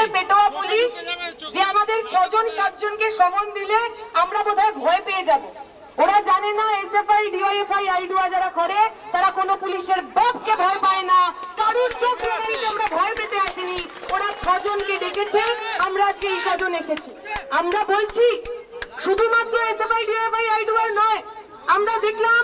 পুলিশের পেটোয়া পুলিশ যে আমাদের ছজন সাতজনকে সমন দিলে আমরা বোধহয় ভয় পেয়ে যাব। ওরা জানে না এসএফআই ডিওএফআই আইডুয়া যারা করে তারা কোনো পুলিশের বাপকে ভয় পায় না। কারুর চোখ আমরা ভয় পেতে আসিনি। ওরা ছজনকে ডেকেছে আমরা আজকে এই ছজন এসেছি। আমরা বলছি শুধুমাত্র এসএফআই ডিওএফআই আইডুয়ার নয় আমরা দেখলাম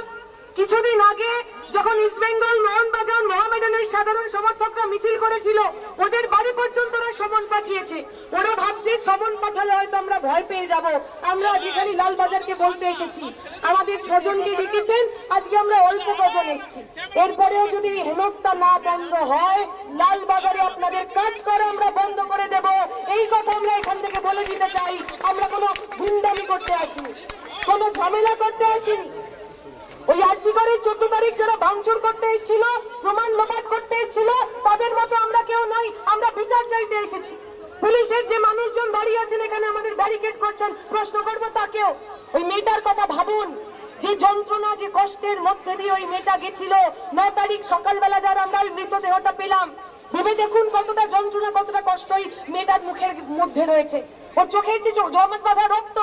কিছুদিন আগে যখন ইস্ট বেঙ্গল মোহনবাগান, মোহামেডানের সাধারণ সমর্থকরা মিছিল করেছিল, ওদের বাড়ি পর্যন্ত ওরা সমন পাঠিয়েছে। ওরা ভাবছে, সমন পাঠালে হয়তো আমরা ভয় পেয়ে যাব। আমরা এখানে লালবাজারকে বলতে এসেছি। আমাদের ছজনকে ডেকেছেন, আজকে আমরা অল্প কজন এসেছি। এরপরেও যদি হেনস্থা না বন্ধ হয়, লালবাজারে আপনাদের কাজ করা আমরা বন্ধ করে দেব। এই কথা আমরা এখান থেকে বলে দিতে চাই। আমরা কোনো গুন্ডামি করতে আসিনি। কোনো ঝামেলা করতে আসিনি। ওই আর্জিকারের চোদ্দ তারিখ যারা ভাঙচুর করতে এসেছিল, প্রমাণ লোপাট করতে এসেছিল, তাদের মতো আমরা কেউ নই, আমরা বিচার চাইতে এসেছি। পুলিশের যে মানুষজন দাঁড়িয়ে আছেন এখানে আমাদের ব্যারিকেড করছেন, প্রশ্ন করব তাকেও ওই মেয়েটার কথা ভাবুন। যে যন্ত্রণা, যে কষ্টের মধ্যে দিয়ে ওই মেয়েটা গেছিল, ন তারিখ সকালবেলা যারা আমরা ওই মৃতদেহটা পেলাম। ভেবে দেখুন কতটা যন্ত্রণা, কতটা কষ্ট ওই মেয়েটার মুখের মধ্যে রয়েছে। ওর চোখের যে জমাট বাঁধা রক্ত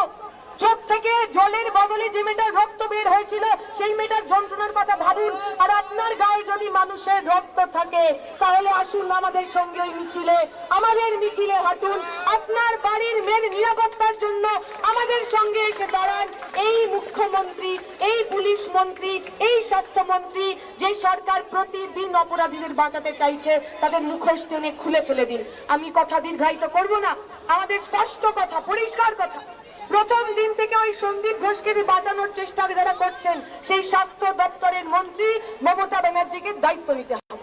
চোখ থেকে জলের বদলে যে মেয়েটার রক্ত বের হয়েছিল, সেই মেয়েটার যন্ত্রণার কথা ভাবুন। আর আপনার গায়ে যদি মানুষের রক্ত থাকে, তাহলে আসুন আমাদের সঙ্গে ওই মিছিলে। আমাদের মিছিলে হাঁটুন। আপনার বাড়ির মেয়ের নিরাপত্তার জন্য আমাদের সঙ্গে এসে দাঁড়ান। এই মুখ্যমন্ত্রী, এই পুলিশ মন্ত্রী, এই স্বাস্থ্যমন্ত্রী, যে সরকার প্রতিদিন অপরাধীদের বাঁচাতে চাইছে, তাদের মুখোশ টেনে খুলে ফেলে দিন। আমি কথা দীর্ঘায়িত করব না। আমাদের স্পষ্ট কথা, পরিষ্কার কথা। প্রথম দিন থেকে ওই সন্দীপ ঘোষকে বাঁচানোর চেষ্টা যারা করছেন, সেই স্বাস্থ্য দপ্তরের মন্ত্রী মমতা ব্যানার্জিকে দায়িত্ব নিতে হবে।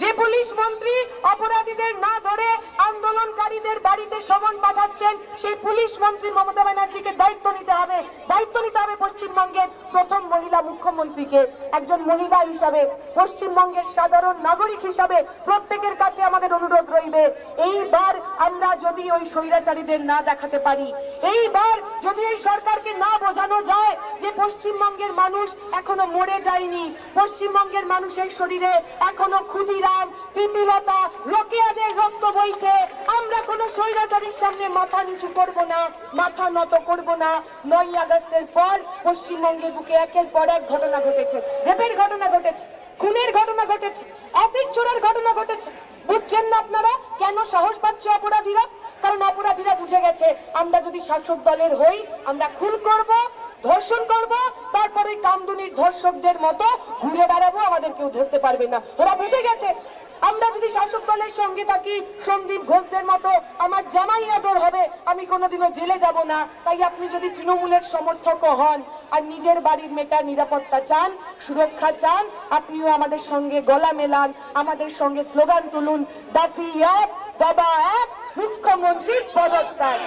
যে পুলিশ মন্ত্রী অপরাধীদের না ধরে আন্দোলনকারীদের বাড়িতে সমন পাঠাচ্ছেন, সেই পুলিশ মন্ত্রী মমতা ব্যানার্জিকে দায়িত্ব নিতে হবে। পশ্চিমবঙ্গের প্রথম মহিলা মুখ্যমন্ত্রীকে একজন মহিলা হিসাবে, পশ্চিমবঙ্গের সাধারণ নাগরিক হিসাবে প্রত্যেকের কাছে আমাদের অনুরোধ রইবে, এইবার আমরা যদি ওই স্বৈরাচারীদের না দেখাতে পারি, এইবার যদি এই সরকারকে না বোঝানো যায় যে পশ্চিমবঙ্গের মানুষ এখনও মরে যায়নি, পশ্চিমবঙ্গের মানুষের শরীরে এখনও ক্ষুদিরাম প্রীতিলতা রোকেয়াদের রক্ত বইছে, আমরা মাথা নিচু করব না, মাথা নত করব না। নয় আগস্টের পর পশ্চিমবঙ্গে বুকে একের পর এক ঘটনা ঘটেছে। রেপের ঘটনা ঘটেছে, খুনের ঘটনা ঘটেছে, অফিস চোরের ঘটনা ঘটেছে। বুঝছেন না আপনারা কেন সাহস পাচ্ছে অপরাধীরা? কারণ অপরাধীরা বুঝে গেছে, আমরা যদি শাসক দলের হই, আমরা খুন করব, ধর্ষণ করব, তারপরে কামদুনির ধর্ষকদের মতো ঘুরে বেড়াবো, আমাদের কেউ ধরতে পারবে না। ওরা বুঝে গেছে আমরা যদি শাসক দলের সঙ্গে থাকি, সন্দীপ ঘোষদের মতো আমার জামাই আদর হবে, আমি কোনোদিনও জেলে যাব না। তাই আপনি যদি তৃণমূলের সমর্থক হন আর নিজের বাড়ির মেয়েটার নিরাপত্তা চান, সুরক্ষা চান, আপনিও আমাদের সঙ্গে গলা মেলান, আমাদের সঙ্গে স্লোগান তুলুন, দাফি এক, দাবা এক, মুখ্যমন্ত্রীর পদত্যাগ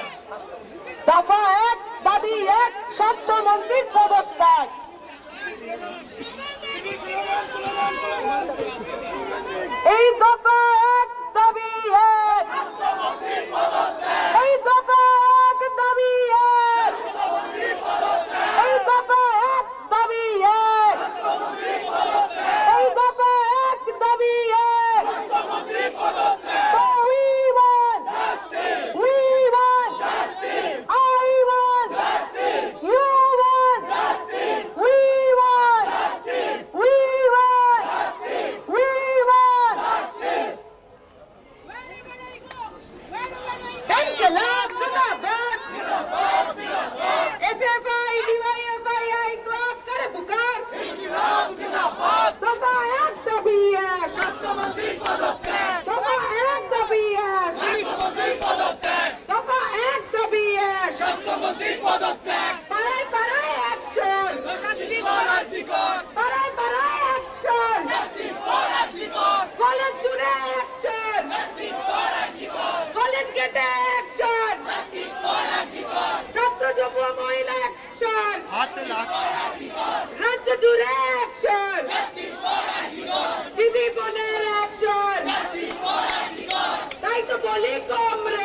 দফা এক, দাবি এক স্বাস্থ্যমন্ত্রীর অ্যাকশন রাজ্য জুড়ে অ্যাকশন দিদি বোনের অ্যাকশন তাই তো বলি কমরেড! হাতে